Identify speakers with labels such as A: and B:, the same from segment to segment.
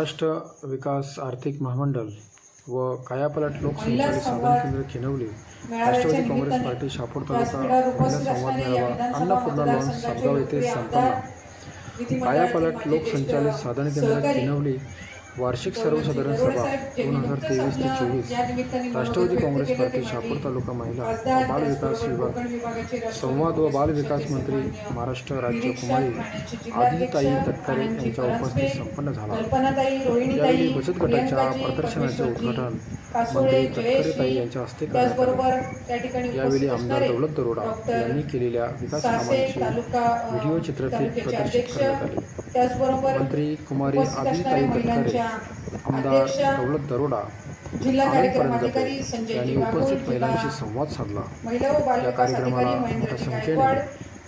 A: महाराष्ट्र विकास आर्थिक महामंडळ व कायापालट लोकसंचालित साधन केंद्र खिनवली राष्ट्रवादी काँग्रेस पार्टी शापूर तालुका महिला संवाद मेळावा अन्नपूर्णा लॉन सातगाव येथे संपन्न. कायापालट लोकसंचालित साधन केंद्र खिनवली वार्षिक सर्वसाधारण सभा दोन हजार तेवीस ते चोवीस. राष्ट्रवादी काँग्रेस पार्टी शापूर तालुका महिला व बाल विकास विभाग. संवाद व बाल विकास मंत्री महाराष्ट्र राज्य कुमारी आदिताई तटकरे यांच्या उपस्थित संपन्न झाला. यावेळी बचत गटाच्या प्रदर्शनाचे उद्घाटन मंत्री तटकरेताई यांच्या हस्ते करण्यात आले. यावेळी आमदार दौलत दरोडा यांनी केलेल्या विकास कामांची व्हिडिओ चित्रफित प्रदर्शित करण्यात आली.
B: त्याचबरोबर
A: मंत्री कुमारी आदिताई तटकरे आमदार
B: अध्यक्षा
A: दौलत दरोडा
B: जिल्हा कार्यक्रम अधिकारी संजय
A: यांनी उपस्थित महिलांशी संवाद साधला.
B: महिला व बाल
A: या कार्यक्रमाला मोठ्या
B: महेंद्रजी
A: संख्येने
B: गायकवाड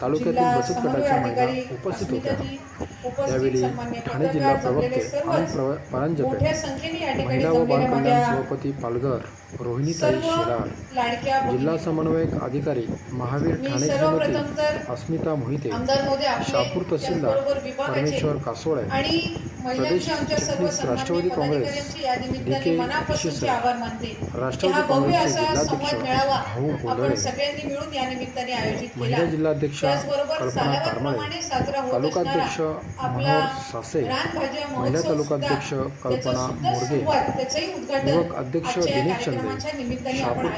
A: तालुक्यातील बचत गटाच्या महिला उपस्थित होत्या.
B: अस्मिताजी, उपस्थित
A: यावेळी
B: सन्मान्य
A: ठाणे जिल्हा प्रवक्ते प्र- परांजपे महिला व बाल
B: जमलेल्या
A: कल्याण
B: माझ्या
A: सभापती पालघर रोहिणीताई शिराळ जिल्हा. समन्वयक अधिकारी महावीर ठाणे
B: तर
A: अस्मिता मोहिते शापूर तहसीलदार परमेश्वर कासोळे
B: आणि
A: प्रदेश चिटणीस राष्ट्रवादी काँग्रेस, डी के राष्ट्रवादी काँग्रेसचे जिल्हाध्यक्ष भाऊ
B: केला.
A: महिला जिल्हाध्यक्षा
B: त्याचबरोबर सालावारप्रमाणे साजरा होत
A: तालुकाध्यक्ष
B: असणारा आपला
A: मनोहर सासे
B: रानभाज्या
A: महिला
B: महोत्सव त्याचंही उद्घाटन आजच्या या
A: दिनेश
B: कार्यक्रमाच्या निमित्ताने आपण
A: शापूर
B: आयोजित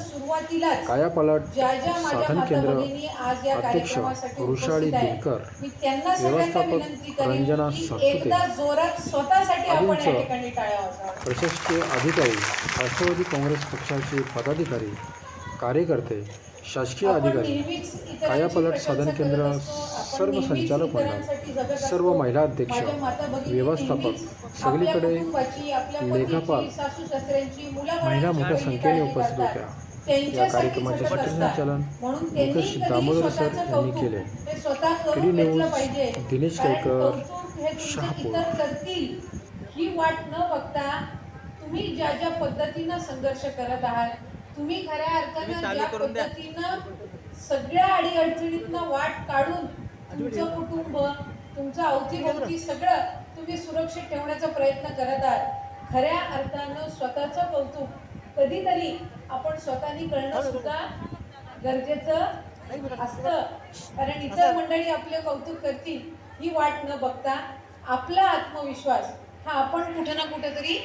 B: सुरुवातीलाच
A: कायापालट
B: ज्या ज्या माझ्या
A: साधन केंद्र
B: माताभगिनी आज या
A: अध्यक्ष
B: कार्यक्रमासाठी उपस्थित आहेत,
A: दिनकर
B: मी त्यांना सगळ्यांना
A: व्यवस्थापक
B: विनंती करेन
A: रंजना
B: की
A: सातपुते,
B: एकदा जोरात स्वतःसाठी आपण या
A: आदींचं
B: ठिकाणी टाळ्या वाजवाव्या.
A: प्रशासकीय अधिकारी राष्ट्रवादी काँग्रेस पक्षाचे पदाधिकारी कार्यकर्ते शासकीय अधिकारी कायापालट साधन केंद्र सर्व संचालक मंडळ. सर्व महिला अध्यक्ष व्यवस्थापक सगळीकडे लेखापाल, महिला मोठ्या संख्येने. उपस्थित होत्या या कार्यक्रमाचे. सूत्रसंचालन मुकेश दामोदर सर यांनी केले डी न्यूज. दिनेश केळकर, शहापूर.
B: ही वाट न बघता तुम्ही ज्या ज्या पद्धतीनं संघर्ष करत आहात तुम्ही खऱ्या अर्थानं ज्या पद्धतीनं सगळ्या अडीअडचणीतनं वाट काढून तुमचं कुटुंब तुमचं अवतीभोवती सगळं तुम्ही सुरक्षित ठेवण्याचा प्रयत्न करत आहात. खऱ्या अर्थानं स्वतःचं कौतुक कधीतरी आपण स्वतःनी करणं सुद्धा गरजेचं असतं. कारण इतर मंडळी आपले कौतुक करतील ही वाट न बघता आपला आत्मविश्वास हा आपण कुठे ना कुठेतरी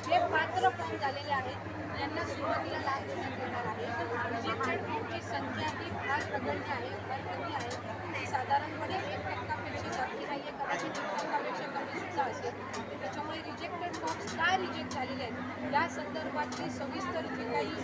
C: जे पात्र फॉर्म झालेले आहेत त्यांना सुरुवातीला लाभ देण्यात येणार आहे रिजेक्टेड फॉर्मची संख्या ही फार नगण्य आहे फार कमी आहे साधारणपणे एक टक्कापेक्षा जास्त नाही आहे. कदाचित एक टक्कापेक्षा कमी सुद्धा असेल. त्याच्यामुळे रिजेक्टेड फॉर्म्स काय रिजेक्ट झालेले आहेत या संदर्भातली सविस्तर जी काही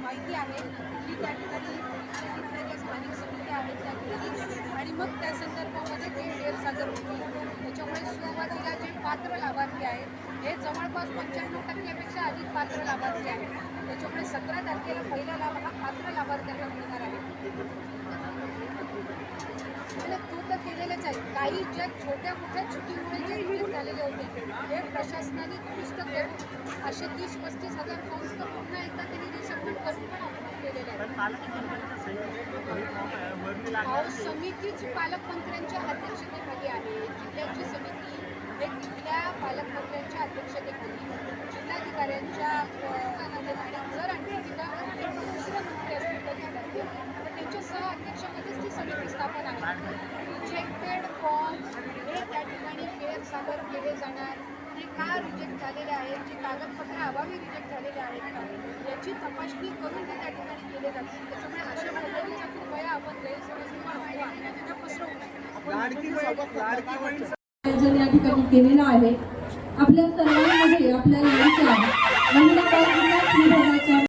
C: माहिती आहे ही त्या ठिकाणी स्थानिक समित्या आहेत त्या ठिकाणी आणि मग त्या संदर्भामध्ये ते गैरसादर होतील. त्याच्यामुळे सुरुवातीला जे पात्र लाभार्थी आहेत हे जवळपास पंच्याण्णव टक्क्यापेक्षा अधिक पात्र लाभार्थी आहेत. त्याच्यामुळे सतरा तारखेला पहिला लाभ हा पात्र लाभार्थ्यांना मिळणार आहे. तू तर केलेलंच आहे. काही ज्या छोट्या मोठ्या चुकीमुळे जे इफेक्ट झालेले होते हे प्रशासनाने दुरुस्त करून असे तीस पस्तीस हजार फॉर्म्स तर पुन्हा एकदा त्यांनी रिसबमिट करून पण अप्रूव्ह केलेले आहेत अहो, समितीच पालकमंत्र्यांच्या अध्यक्षतेखाली आहे. जिल्ह्याची समिती हे तिथल्या पालकमंत्र्यांच्या अध्यक्षतेखाली जिल्हाधिकाऱ्यांच्या जर आणखी तिथं आणखी मंत्री असतील तर त्यांच्या सह अध्यक्षामध्येच ती समिती स्थापन आहे. रिजेक्टेड फॉर्म्स हे त्या ठिकाणी फेरसादर केले जाणार. ते का रिजेक्ट झालेले आहेत? जे कागदपत्र अभावी रिजेक्ट झालेले आहेत का याची तपासणी करून ते त्या ठिकाणी केले त्याच्यामुळे अशा पद्धतीचा कृपया आपण गैरसमज पसरवू नका.
D: आयोजन या ठिकाणी केलेलं आहे. आपल्या सर्वांमध्ये आपल्या महिला